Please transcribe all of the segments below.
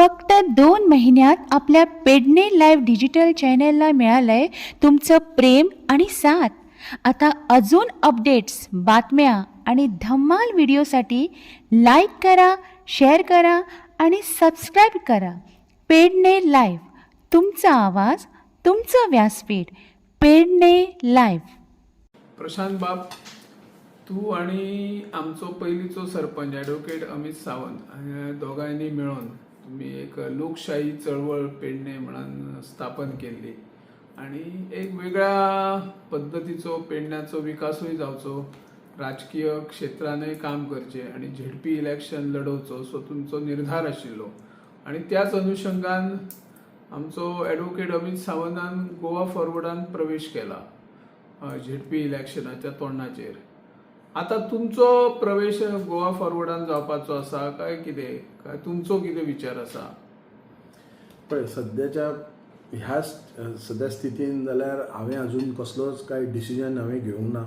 फक्त दोन महिन्यात आपल्या पेडणे लाईव्ह डिजिटल चॅनेलला मिळालंय तुमचं प्रेम आणि साथ. आता अजून अपडेट्स बातम्या आणि धम्माल व्हिडिओसाठी लाईक करा शेअर करा आणि सबस्क्राईब करा. पेडणे लाईव्ह तुमचा आवाज तुमचं व्यासपीठ पेडणे लाईव्ह. प्रशांत बाब तू आणि आमचो पहिलीचो सरपंच ॲडव्होकेट अमित सावंत दोघांनी मिळून तुम्ही एक लोकशाही चळवळ पेडणे म्हणून स्थापन केल्ली आणि एक वेगळ्या पद्दतीचो पेडण्याचो विकासूय जावचो. राजकीय क्षेत्रानय काम करचे आणि झेडपी इलेक्शन लडोवचो सो तुमचो निर्धार आशिल्लो. आणि त्याच अनुशंगान आमचो ॲडव्होकेट अमित सावंतान गोवा फॉरवर्डान प्रवेश केला झेडपी इलेक्शनाच्या तोंडाचेर. आता तुमचो प्रवेश गोवा फॉरवर्डान जावपाचो आसा काय कितें काय तुमचो कितें विचार आसा पळय सद्याच्या ह्या सद्या स्थितीन जाल्यार हांवें अजून कसलोच कांय डिसिजन हांवें घेवंक ना.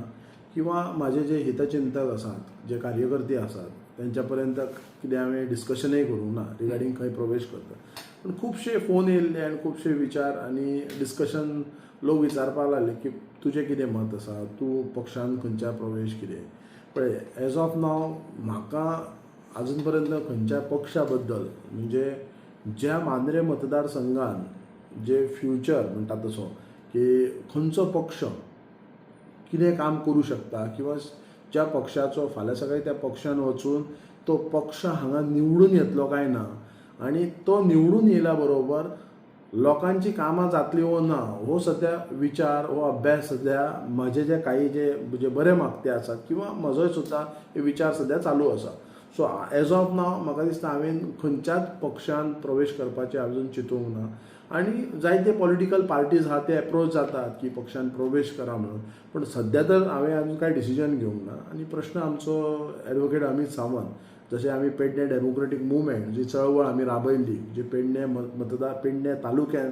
किंवा म्हाजे जे हितचिंतक आसात जे कार्यकर्ते आसात तेंच्या पर्यंत कितें हांवें डिस्कशनय करूंक ना रिगार्डींग खंय प्रवेश करता पूण खुबशे फोन येयल्ले आनी खुबशे विचार आनी डिस्कशन लोक विचारपाक लागले की तुजें कितें मत आसा? तूं पक्षान खंयच्या प्रवेश कितें? पळय एज ऑफ नाव म्हाका आजून पर्यंत खंयच्या पक्षा बद्दल म्हणजे ज्या मांद्रे मतदारसंघान जे फ्युचर म्हणटा तसो की खंयचो पक्ष कितें काम करूं शकता किंवा ज्या पक्षाचो फाल्यां सकाळी त्या पक्षान वचून तो पक्ष हांगा निवडून येतलो काय ना आनी तो निवडून येयल्या बरोबर लोकांची कामां जातली वो ना हो सद्या विचार हो अभ्यास सद्या म्हजे जे काही जे जे बरे मागते आसात किंवा म्हजोय सुद्दां हे विचार सद्या चालू आसा सो एज ऑफ नाव म्हाका दिसता हांवें खंयच्याच पक्षान प्रवेश करपाचें अजून चिंतूंक ना आनी जायते पॉलिटिकल पार्टीज आहा ते एप्रोच जातात की पक्षान प्रवेश करा म्हणून. पूण सद्या तर हांवें अजून कांय डिसिजन घेवंक ना. आनी प्रश्न आमचो ॲडव्होकेट अमित सावंत जशें आमी पेडणे डेमोक्रेटीक मुवमेंट जी चळवळ आमी राबयल्ली जी पेडणे मत- मतदार पेडणे तालुक्यांत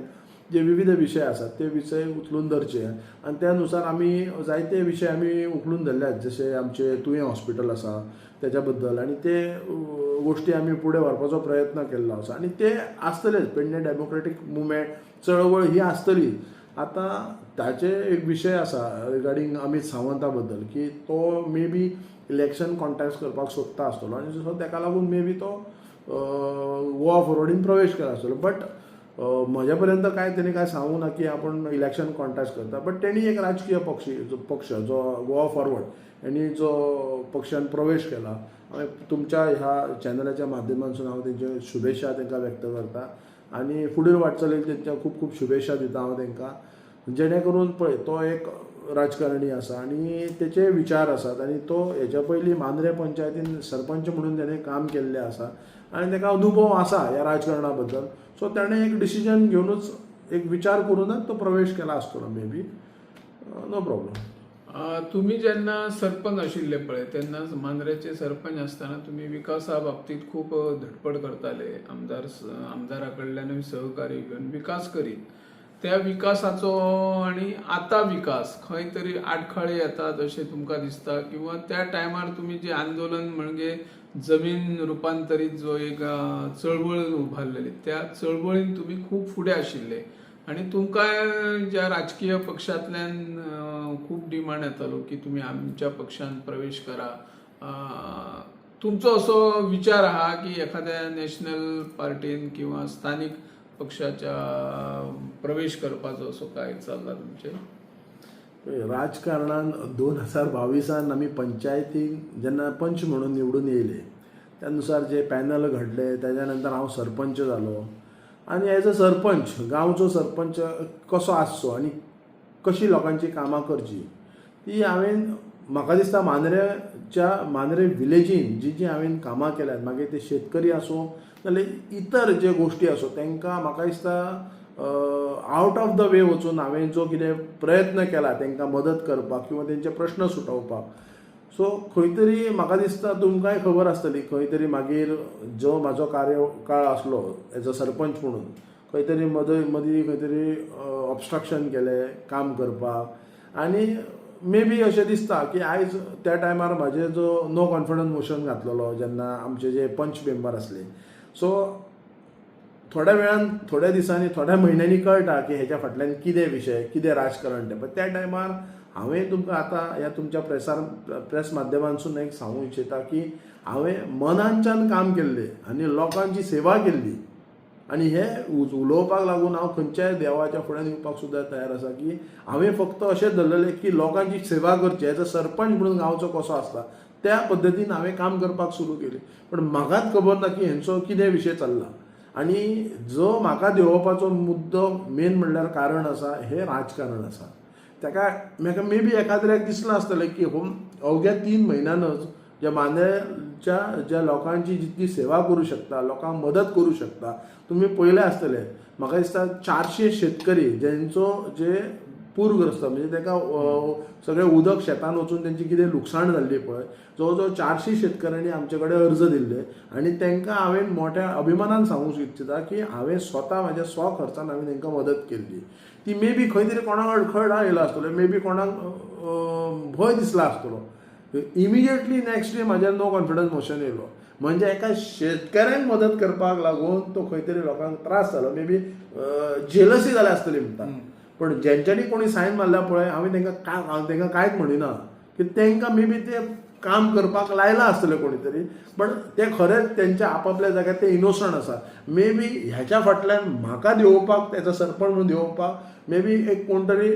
जे विविध विशय आसात ते विशय उचलून धरचे. आनी त्यानुसार आमी जायते विशय आमी उखलून धरल्यात जशे आमचे तुयें हॉस्पिटल आसा त्याच्या बद्दल आणि ते गोष्टी आमी फुडें व्हरपाचो प्रयत्न केल्लो आसा आणि ते आसतलेच पेडणे डेमोक्रेटीक मुवमेंट चळवळ ही आसतली आतां ताचे एक विशय आसा रिगार्डींग अमित सावंता बद्दल की तो मे बी इलेक्शन कॉन्टेस्ट करपाक सोदता आसतलो आनी सो ताका लागून मे बी तो गोवा फॉरवर्डीन प्रवेश केला आसतलो. बट म्हज्या पर्यंत काय तेणी काय सांगू ना की आपण इलेक्शन कॉन्टेस्ट करता. बट तेणी एक राजकीय पक्ष जो पक्ष जो गोवा फॉरवर्ड यांनी जो पक्षान प्रवेश केला. हांवें तुमच्या ह्या चॅनलाच्या माध्यमांतसून हांव तेंचे शुभेच्छा तांकां व्यक्त करता. आनी फुडें वाटचालीक तेंच्या खूब खूब शुभेच्छा दिता हांव तांकां जेणे करून पळय तो एक राजकारणी आसा आनी तेचे विचार आसात आनी तो हेच्या पयलीं मांद्रे पंचायतीन सरपंच म्हणून तेणें काम केल्लें आसा आनी ताका अनुभव आसा ह्या राजकारणा बद्दल सो ताणें एक डिसिजन घेवनूच एक विचार करूनच तो प्रवेश केला आसतलो मे बी नो प्रॉब्लम तुम्ही जेन्ना सरपंच आशिल्ले पळय तेन्ना मांद्रेचे सरपंच आसतना तुम्ही विकासा बाबतीत खूप धडपड करताले. आमदार आमदारा कडल्यानूय सहकार्य घेवन विकास करीत. त्या विकासाचो आणि आता विकास खंय तरी आडखळे येतात अशें तुमकां दिसता किंवा त्या टायमार तुम्ही जे आंदोलन म्हणजे जमीन रुपांतरीत जो एक चळवळ उभारलेली त्या चळवळीन तुम्ही खूप फुडें आशिल्ले. आणि तुमकां ज्या राजकीय पक्षांतल्यान खूप डिमांड येतालो की तुम्ही आमच्या पक्षात प्रवेश करा. तुमचो असो विचार आहा की एखाद्या नॅशनल पार्टीन किंवा स्थानिक पक्षाच्या प्रवेश करपाचो असो काय चालला तुमचे? राजकारणान दोन हजार बावीसान आमी पंचायतीक जेन्ना पंच म्हणून निवडून येयले त्यानुसार जे पॅनल घडले त्याच्यानंतर हांव सरपंच जालो आनी एज अ सरपंच गांवचो सरपंच कसो आसचो आनी कशी लोकांची कामां करची. ती हांवें म्हाका दिसता मांद्रेच्या मांद्रे विलेजीन जी जी हांवें कामां केल्यात मागीर ते शेतकरी आसूं नाजाल्यार इतर जे गोश्टी आसूं तांकां म्हाका दिसता आवट ऑफ द वे वचून हांवें जो कितें प्रयत्न केला तांकां मदत करपाक किंवा तेंचे प्रश्न सुटोवपाक. सो खंय तरी म्हाका दिसता तुमकांय खबर आसतली खंय तरी मागीर जो म्हाजो कार्यकाळ आसलो एज अ सरपंच म्हणून खंय तरी मदीं मदीं खंय तरी ऑबस्ट्रक्शन केलें काम करपाक आनी मे बी अशें दिसता की आयज त्या टायमार म्हाजे जो नो कॉन्फिडन्स मोशन घातलेलो जेन्ना आमचे जे पंच मेंबर आसले सो थोड्या वेळान थोड्या दिसांनी थोड्या म्हयन्यांनी कळटा की हेच्या फाटल्यान कितें विशय कितें राजकारण तें. पण त्या टायमार हांवें तुमकां आतां ह्या तुमच्या प्रेसार प्रेस माध्यमांसून एक सांगूंक इच्छिता की हांवें मनांच्यान काम केल्लें आनी लोकांची सेवा केल्ली. आनी हे उलोवपाक लागून हांव खंयच्याय देवाच्या फुड्यान येवपाक सुद्दां तयार आसा की हांवें फक्त अशें धरलेलें की लोकांची सेवा करची एज अ सरपंच म्हणून गांवचो कसो आसता त्या पद्दतीन हांवें काम करपाक सुरू केलें. पण म्हाकाच खबर ना की हेंचो कितें विशय चल्ला. आनी जो म्हाका देंवोवपाचो मुद्दो मेन म्हणल्यार कारण आसा हें राजकारण आसा. ताका म्हाका मे बी एखाद्याक दिसलां आसतलें की हो अवघ्या तीन म्हयन्यानच जे ज्या च्या ज्या लोकांची जितकी सेवा करू शकता लोकांक मदत करू शकता तुमी पयले आसतले म्हाका दिसता चारशे शेतकरी जेंचो जे पूरग्रस्त म्हणजे ताका सगळें उदक शेतान वचून तेंची कितें लुकसाण जाल्ली पळय जवळ जवळ चारशे शेतकऱ्यांनी आमचे कडेन अर्ज दिल्ले. आनी तांकां हांवें मोठ्या अभिमानान सांगूंक इच्छिता की हांवें स्वता म्हाज्या स्व खर्चान हांवें तांकां मदत केल्ली. ती मे बी खंय तरी कोणाक अडखळ येयलो आसतलो मे बी कोणाक भंय दिसला आसतलो. इमिजिएटली नेक्स्ट डे म्हाज्यार नो कॉन्फिडन्स मोशन येयलो म्हणजे एका शेतकऱ्यांक मदत करपाक लागून तो खंय तरी लोकांक त्रास जालो मे बी जेलसी जाल्या आसतली म्हणटा. पण ज्यांच्यानी कोणी सायन मारल्या पळय हांवें तांकां काय हांव तांकां कांयच म्हणिना. की तांकां मे बी ते काम करपाक लायला आसतलें कोणी तरी पण ते खरेंच तेंच्या आपापल्या जाग्यार ते इनोसंट आसा. मे बी ह्याच्या फाटल्यान म्हाका देंवोवपाक तेचो सरपंच म्हणून देंवोवपाक मे बी एक कोण तरी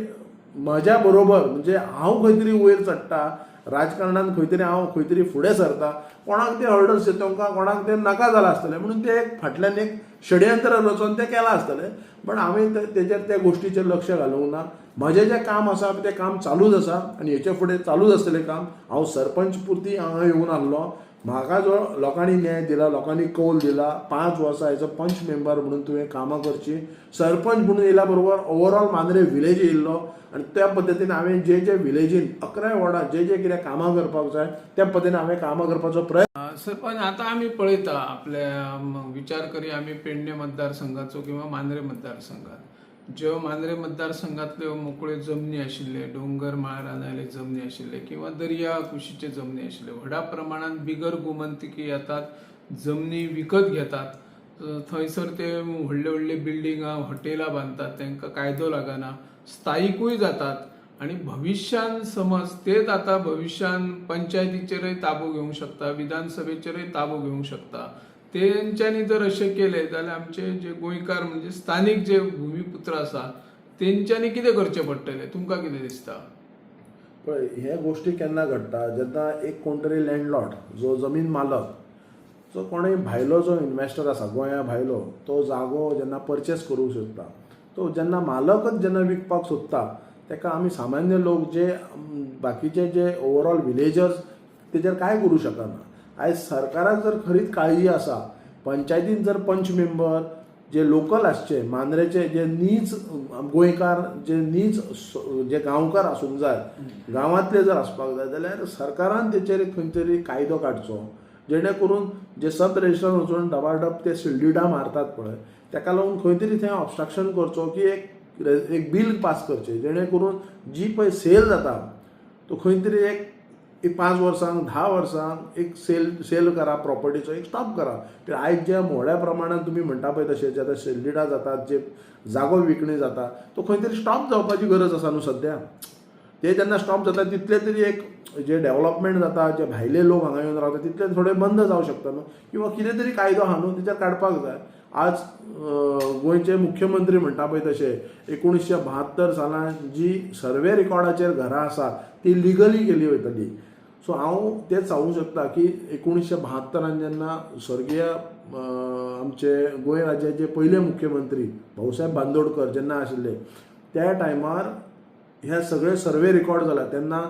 म्हज्या बरोबर म्हणजे हांव खंय तरी वयर चडटा राजकारणान खंय तरी हांव खंय तरी फुडें सरता कोणाक ते हर्डल्स तांकां कोणाक ते नाका जालां आसतलें म्हणून ते एक फाटल्यान एक षडयंत्र रचोन तें केलां आसतलें. पण हांवें तेजेर त्या गोश्टीचेर लक्ष घालूंक ना. म्हजें जें काम आसा तें काम चालूच आसा आनी हेचे फुडें चालूच आसतलें काम हांव सरपंच पुरती हांगा येवन आसलो म्हाका जो लोकांनी न्याय दिला लोकांनी कौल दिला. पांच वर्सां एज अ पंच मेंबर म्हणून तुवें कामां करची. सरपंच म्हणून येयल्या बरोबर ओवरऑल मांद्रे विलेज येयल्लो आनी त्या पद्दतीन हांवें जे जे विलेजीन अकराय वॉर्डात जे जे कितें कामां करपाक जाय त्या पद्दतीन हांवें कामां करपाचो प्रयत्न सरपंच आतां आमी पळयता आपल्या विचार करी आमी पेडणे मतदारसंघाचो किंवा मांद्रे मतदारसंघात. ज्यो मांद्रे मतदारसंघातल्यो मोकळ्यो जमनी आशिल्ले डोंगर माळ रानायले जमनी आशिल्ले किंवा दर्या कुशीचे जमनी आशिल्ले व्हडा प्रमाणात बिगर गोमंतकी येतात जमनी विकत घेतात थंयसर ते व्हडले व्हडले बिल्डिंगा हॉटेलां बांदतात तांकां कायदो लागना स्थायिकूय जातात आणि भविष्यान समज तेच आता भविष्यान पंचायतीचेरय ताबो घेवंक शकता विधानसभेचेरय ताबो घेवंक शकता. तेंच्यांनी जर अशें केलें जाल्यार आमचे जे गोंयकार म्हणजे स्थानीक जे भुमिपुत्र आसा तेंच्यांनी कितें करचें पडटलें तुमकां कितें दिसता? पळय हे गोश्टी केन्ना घडटा जेन्ना एक कोण तरी लँडलॉर्ड जो जमीन मालक जो कोणूय भायलो जो इन्वेस्टर आसा गोंया भायलो तो जागो जेन्ना परचेस करूंक सोदता तो जेन्ना मालकच जेन्ना विकपाक सोदता तेका आमी सामान्य लोक जे बाकीचे जे ओवरऑल विलेजर्स तेजेर कांय करूं शकना? आयज सरकाराक जर खरीच काळजी आसा पंचायतीन जर पंच मेंबर जे लोकल आसचे मांद्रेचे जे नीच गोंयकार जे नीच जे गांवकार आसूंक जाय गांवांतले जर आसपाक जाय जाल्यार सरकारान तेचेर खंय तरी कायदो काडचो. जेणे करून जे सब रजिस्ट्रार वचून डबाडब ते सिल्डिडा मारतात पळय ताका लागून खंय तरी थंय ऑब्स्ट्रक्शन करचो की एक एक बिल पास करचें. जेणे करून जी पळय सेल जाता तो खंय तरी एक एक पांच वर्सांक धा वर्सांक एक सेल सेल करा प्रॉपर्टीचो एक स्टॉप करा. कित्याक आयज ज्या व्हड्या प्रमाणान तुमी म्हणटा पळय तशें जे आतां सेल्डिडा जातात जे जागो विकणी जाता तो खंय तरी स्टॉप जावपाची गरज आसा न्हू सद्या ते जेन्ना स्टॉप जाता तितले तरी एक जे डेव्हलपमेंट जाता जे भायले लोक हांगा येवन रावता तितले थोडे बंद जावं शकता न्हू? किंवा कितें तरी कायदो आहा न्हू तेचेर काडपाक जाय. आज गोंयचे मुख्यमंत्री म्हणटा पळय तशे एकुणीशे बहात्तर सालान जी सर्वे रिकॉर्डाचेर घरां आसा ती लिगली केली वयतली. सो हांव तेच सांगूंक शकता की एकोणीशे बहात्तरान जेन्ना स्वर्गीय आमचे गोंय राज्याचे पयले मुख्यमंत्री भाऊसाहेब बांदोडकर जेन्ना आशिल्ले त्या टायमार हे सगळे सर्वे रेकॉर्ड जाला तेन्ना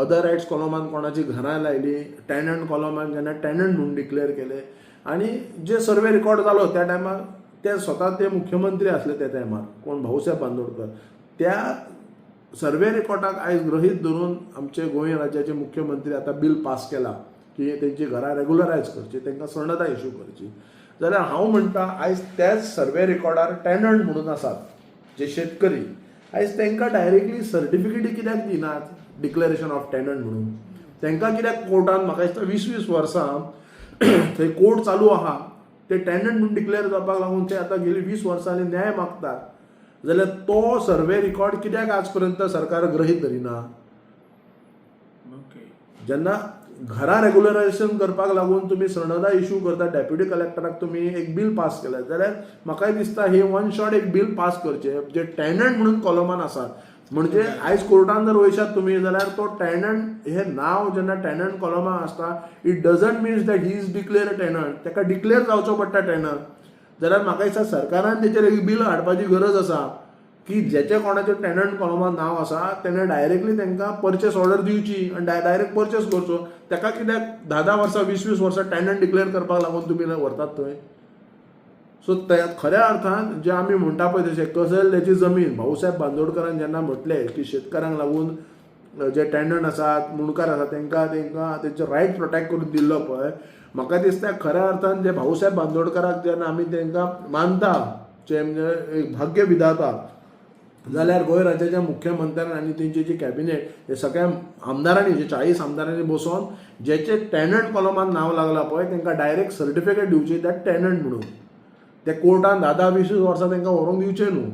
अदर रायट्स कॉलमान कोणाची घरां लायली टॅनंट कॉलमान जेन्ना टॅनंट म्हणून डिक्लेअर केले. आनी जे सर्वे रेकॉर्ड जालो त्या टायमार ते स्वता ते मुख्यमंत्री असले त्या टायमार कोण भाऊसाहेब बांदोडकर. त्या सर्वे रेकॉर्डाक आयज गृहीत धरून आमचे गोंय राज्याचे मुख्यमंत्री आतां बील पास केला की तेंची घरां रेगुलरायज करची तांकां सणता इश्यू करची. जाल्यार हांव म्हणटा आयज त्याच सर्वे रेकॉर्डार टॅनंट म्हणून आसात जे शेतकरी. आयज तांकां डायरेक्टली सर्टिफिकेटी कित्याक दिनात? डिक्लेरेशन ऑफ टॅनंट म्हणून. तांकां कित्याक कोर्टान म्हाका दिसता वीस वीस वर्सां थंय कोर्ट चालू आहा ते टॅनंट म्हणून डिक्लेअर जावपाक लागून ते आतां गेली वीस वर्सांनी न्याय मागतात. जाल्यार तो सर्वे रिकॉर्ड कित्याक आज पर्यंत सरकार गृहीत धरिना? ओके. जेन्ना घरा रेग्युलरायझेशन करपाक लागून तुम्ही सणदा इश्यू करता डेप्युटी कलेक्टराक तुम्ही एक बिल पास केलें जाल्यार म्हाकाय दिसता हे वन शॉट एक बिल पास करचे जे टेनंट म्हणून कॉलमान आसा. म्हणजे आयज कोर्टान जर वयशात तुम्ही जाल्यार तो टेनंट हे नाव जेन्ना टेनंट कॉलमान आसता it doesn't means that he is declare a tenant ताका डिक्लेअर जावचो पडटा टेनंट जाल्यार म्हाका दिसता सरकारान तेचेर एक बील हाडपाची गरज आसा की जेचे कोणाचे टेनंट कॉलमान नांव आसा तेणे डायरेक्टली तांकां परचेस ऑर्डर दिवची आनी डायरेक्ट परचेस करचो. ताका कित्याक धा धा वर्सां वीस वीस वर्सां टेनंट डिक्लेअर करपाक लागून तुमी व्हरतात थंय? सो त्या खऱ्या अर्थान जे आमी म्हणटा पळय तशें कजल्ल्याची जमीन भाऊसाहेब बांदोडकरान जेन्ना म्हटलें की शेतकारांक लागून जे टेनंट आसात मुणकार आसात तांकां तांकां तेंचे रायट प्रोटेक्ट करून दिल्लो पळय म्हाका दिसता खऱ्या अर्थान जे भाऊसाहेब बांदोडकराक जेन्ना आमी तांकां मानता जे म्हणजे एक भाग्य विधाता जाल्यार गोंय राज्याच्या मुख्यमंत्र्यान आनी तेंची जी कॅबिनेट हे सगळ्या आमदारांनी जे चाळीस आमदारांनी बसोन जेचे टेनंट कॉलमात नाव लागला पळय तांकां डायरेक्ट सर्टिफिकेट दिवची दॅट टेनंट म्हणून. ते कोर्टान धा धा वीस वीस वर्सां तांकां व्हरूंक दिवचे न्हू.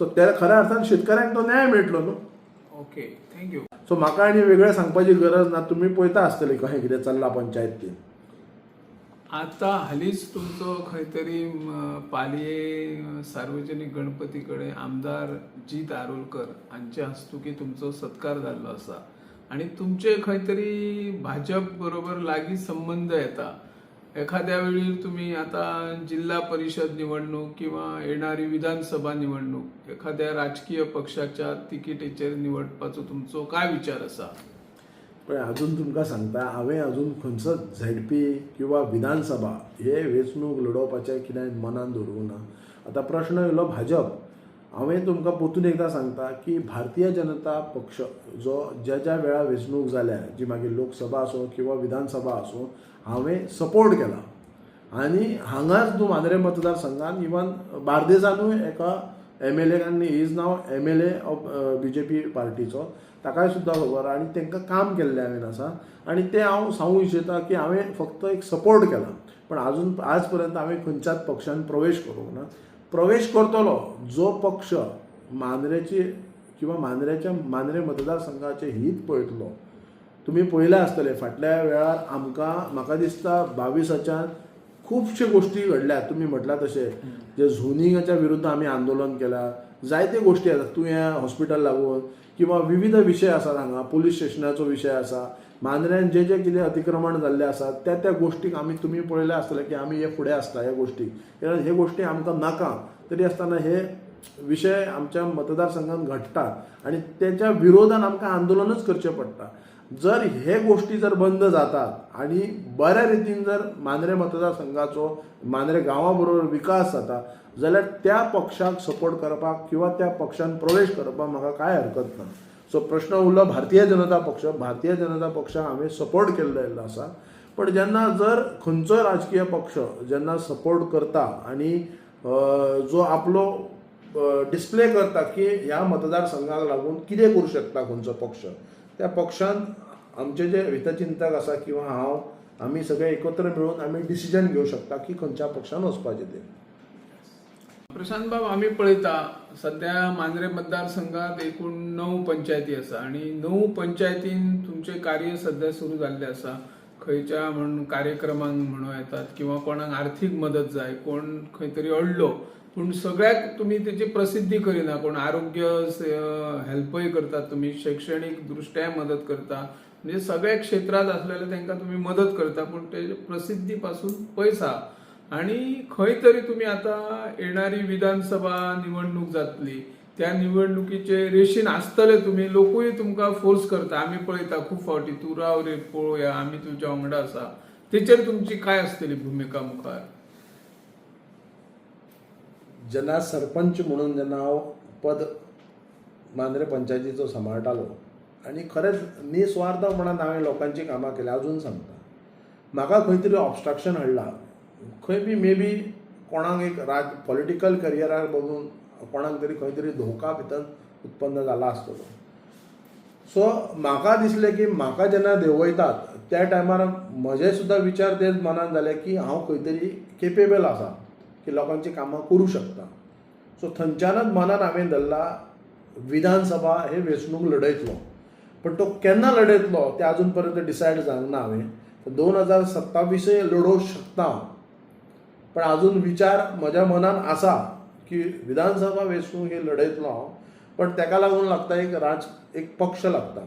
सो त्या खऱ्या अर्थान शेतकऱ्यांक तो न्याय मेळटलो न्हू. ओके थँक्यू सो म्हाका आनी वेगळें सांगपाची गरज ना तुमी पळयता आसतली कशें कितें चल्लां पंचायतीन आता हालींच तुमचो खंय तरी पालये सार्वजनीक गणपती कडेन आमदार जीत आरोलकर हांचे हस्तुकी तुमचो सत्कार जाल्लो आसा आनी तुमचे खंय तरी भाजप बरोबर लागीं संबंद येता. एखाद्या वेळी तुम्ही आता जिल्हा परिषद निवडणूक किंवा येणारी विधानसभा निवडणूक एखाद्या राजकीय पक्षाच्या तिकिटीचेर निवडपाचो तुमचो काय विचार आसा पण अजून तुमकां सांगता हांवें अजून खंयचोच झेडपी किंवा विधानसभा हे वेंचणूक लडोवपाचें कितें मनान दवरूंक ना. आतां प्रश्न येयलो भाजप. हांवें तुमकां परतून एकदां सांगता की भारतीय जनता पक्ष जो ज्या ज्या वेळार वेंचणूक जाल्या जी मागीर लोकसभा आसूं किंवा विधानसभा आसूं हांवें सपोर्ट केला. आनी हांगाच न्हू मांद्रे मतदारसंघान इवन बार्देजानूय एका एम एल एकान his now M L A of B J P पार्टीचो. ताकाय सुद्दां खबर आनी तांकां काम केल्लें हांवें आसा. आनी तें हांव सांगूंक इच्छिता की हांवें फक्त एक सपोर्ट केला. पण आजून आज पर्यंत हांवें खंयच्याच पक्षान प्रवेश करूंक ना. प्रवेश करतलो जो पक्ष मांद्रेची किंवा मांद्रेच्या मांद्रे मतदारसंघाचें हीत पळयतलो तुमी पळयलें आसतलें फाटल्या वेळार आमकां म्हाका दिसता बावीसाच्यान खुबशे गोश्टी घडल्यात तुमी म्हटलां तशें. जे झोनिंगाच्या विरुद्ध आमी आंदोलन केलां जायते गोश्टी आसात तुयें हॉस्पिटल लागून किंवा विविध विशय आसात हांगा पुलीस स्टेशनाचो विशय आसा मांद्र्यान जे जे कितें अतिक्रमण जाल्ले आसात त्या त्या गोश्टीक आमी तुमी पळयलें आसतलें की आमी हे फुडें आसता ह्या गोश्टीक कित्याक हे गोश्टी आमकां नाका तरी आसतना हे विशय आमच्या मतदारसंघात घडटात आणि त्याच्या विरोधात आमकां आंदोलनच करचें पडटा. जर हे गोष्टी जर बंद जातात आणि बऱ्या रितीन जर मांद्रे मतदारसंघाचो मांद्रे गांवा बरोबर विकास जाता जाल्यार त्या पक्षाक सपोर्ट करपाक किंवा त्या पक्षान प्रवेश करपाक म्हाका कांय हरकत ना. सो प्रश्न उरलो भारतीय जनता पक्ष भारतीय जनता पक्षाक हांवें सपोर्ट केल्लो आसा पण जेन्ना जर खंयचो राजकीय पक्ष जेन्ना सपोर्ट करता आणि जो आपलो डिस्प्ले करता की ह्या मतदारसंघाक लागून कितें करूं शकता खंयचो पक्ष त्या पक्षान आमचे जे हितचिंतक आसा किंवा हांव आमी सगळे एकत्र मेळून आमी डिसिजन घेवंक शकता की खंयच्या पक्षान वचपाचें तें प्रशांत बाब आम्ही पळयता सध्या मांद्रे मतदारसंघात एकूण णव पंचायती आसा आणि णव पंचायतीन तुमचे कार्य सध्या सुरू जाल्लें आसा खंयच्या म्हण कार्यक्रमांक म्हणूं येतात किंवा कोणाक आर्थीक मदत जाय कोण खंय तरी अडलो पूण सगळ्याक तुमी तेची प्रसिद्धी करिना कोण आरोग्य हेल्पय करतात तुमी शैक्षणीक दृश्ट्या मदत करता म्हणजे सगळ्या क्षेत्रात असलेले तांकां तुमी मदत करता पूण ते प्रसिद्धी पासून पयस आहा आणि खंय तरी तुम्ही आता येणारी विधानसभा निवडणूक जातली त्या निवडणुकीचे रेशीन आसतले तुम्ही लोकूय तुमकां फोर्स करता. आमी पळयता खूब फावटी तू राव रे पळोवया आमी तुमच्या वांगडा आसा तेचेर तुमची काय आसतली भुमिका मुखार? जेन्ना सरपंच म्हणून जेन्ना हांव पद मांद्रे पंचायतीचो सांबाळटालो आनी खरेंच निस्वार्थपणान हांवें लोकांची कामां केल्या अजून सांगता. म्हाका खंय तरी ऑबस्ट्रक्शन हाडला. खंय बी मे बी कोणाक एक राज पॉलिटिकल करियराक बघून कोणाक तरी खंय तरी धोका भितर उत्पन्न जाला आसतलो सो म्हाका दिसलें की म्हाका जेन्ना देंवयतात त्या टायमार म्हजे सुद्दां विचार तेच मनान जाले की हांव खंय तरी केपेबल आसा की लोकांची कामां करूं शकता. सो थंयच्यानच मनान हांवें धरला विधानसभा हे वेंचणूक लढयतलो. पण तो केन्ना लढयतलो तें अजून पर्यंत डिसायड जावंक ना हांवें. दोन हजार सत्तावीसय लडोवंक शकता हांव. पण अजून विचार म्हज्या मनान आसा की विधानसभा वेंचणूक ही लढयतलो हांव पण ताका लागून लागता एक राज एक पक्ष लागता.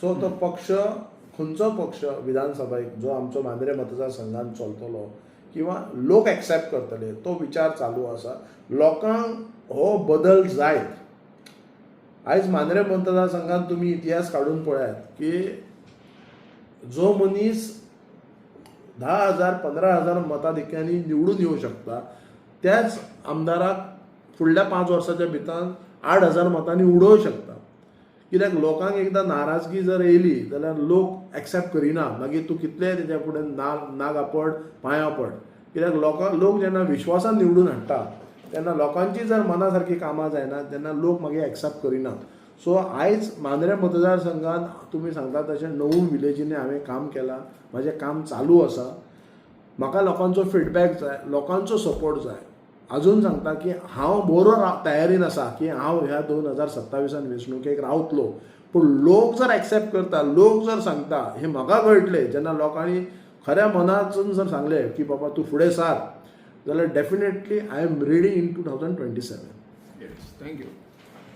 सो तो पक्ष खंयचो पक्ष विधानसभेक जो आमचो मांद्रे मतदारसंघात चलतलो किंवा लोक एक्सेप्ट करतले तो विचार चालू आसा लोकांक हो बदल जायत. आयज मांद्रे मतदारसंघात तुमी इतिहास काडून पळयात की जो मनीस धा हजार पंदरा हजार मताधिक्यांनी निवडून येवं शकता त्याच आमदाराक फुडल्या पांच वर्साच्या भितर आठ हजार मतांनी उडोवं शकता. कित्याक लोकांक एकदां नाराजगी जर येयली जाल्यार लोक एक्सेप्ट करिना. मागीर तूं कितलेय तेच्या फुडें नाग नागा पड पांयां पड कित्याक लोकांक लोक जेन्ना विश्वासान निवडून हाडटा तेन्ना लोकांची जर मना सारकी कामां जायना तेन्ना लोक मागीर एक्सेप्ट करिना. सो आयज मांद्रे मतदारसंघान तुमी सांगता तशें णव विलेजींनी हांवें काम केलां म्हाजें काम चालू आसा. म्हाका लोकांचो फिडबॅक जाय लोकांचो सपोर्ट जाय. अजून सांगता की हांव बरो रा- तयारीन आसा की हांव ह्या दोन हजार सत्तावीसान वेंचणुकेक रावतलो. पूण लोक जर एक्सेप्ट करता लोक जर सांगता हे म्हाका कळटलें जेन्ना लोकांनी खऱ्या मनातून जर सांगलें की बाबा तूं फुडें सार जाल्यार definitely I am ready in two thousand twenty seven yes thank you